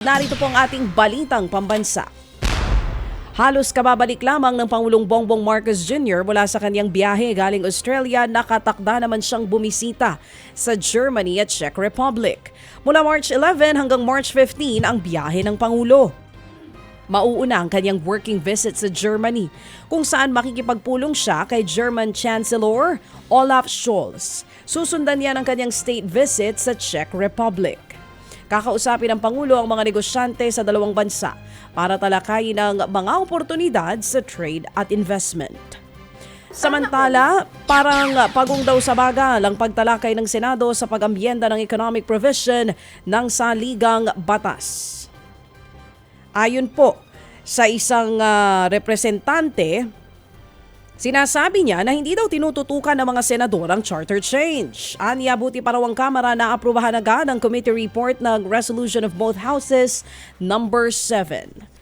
Narito po ang ating balitang pambansa. Halos kababalik lamang ng Pangulong Bongbong Marcos Jr. mula sa kanyang biyahe galing Australia, nakatakda naman siyang bumisita sa Germany at Czech Republic. Mula March 11 hanggang March 15 ang biyahe ng Pangulo. Mauuna ang kanyang working visit sa Germany kung saan makikipagpulong siya kay German Chancellor Olaf Scholz. Susundan niya ang kanyang state visit sa Czech Republic. Kakausapin ng Pangulo ang mga negosyante sa dalawang bansa para talakayin ang mga oportunidad sa trade at investment. Samantala, parang pagong daw sa bagal ang pagtalakay ng Senado sa pag-ambyenda ng economic provision ng saligang batas. Ayon po sa isang ah, representante, sinasabi niya na hindi daw tinututukan ng mga senador ang charter change. Anya buti pa raw ang Kamara na aprubahan agad ang committee report ng Resolution of both Houses number 7.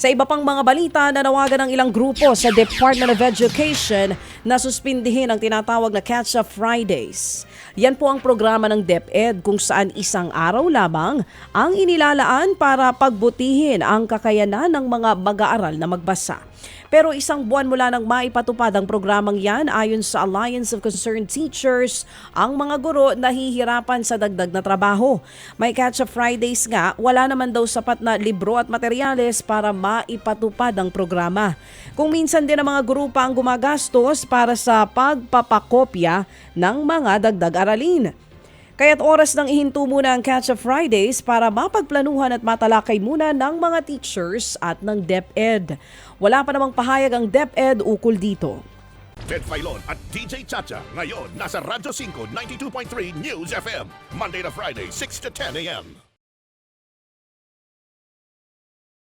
Sa iba pang mga balita, nanawagan ng ilang grupo sa Department of Education na suspindihin ang tinatawag na Catch Up Fridays. Yan po ang programa ng DepEd kung saan isang araw lamang ang inilalaan para pagbutihin ang kakayanan ng mga mag-aaral na magbasa. Pero isang buwan mula nang maipatupad ang programang yan ayon sa Alliance of Concerned Teachers, ang mga guro nahihirapan sa dagdag na trabaho. May Catch Up Fridays nga, wala naman daw sapat na libro at materyales para maipatupad ang programa. Kung minsan din ang mga guro pa ang gumagastos para sa pagpapakopya ng mga dagdag aralin. Kaya't oras nang ihinto muna ang Catch Up Fridays para mapagplanuhan at matalakay muna ng mga teachers at ng DepEd. Wala pa namang pahayag ang DepEd ukol dito. Ted Filon at DJ Chacha. Ngayon, nasa Radyo 5, 92.3 News FM. Monday to Friday, 6 to 10 a.m.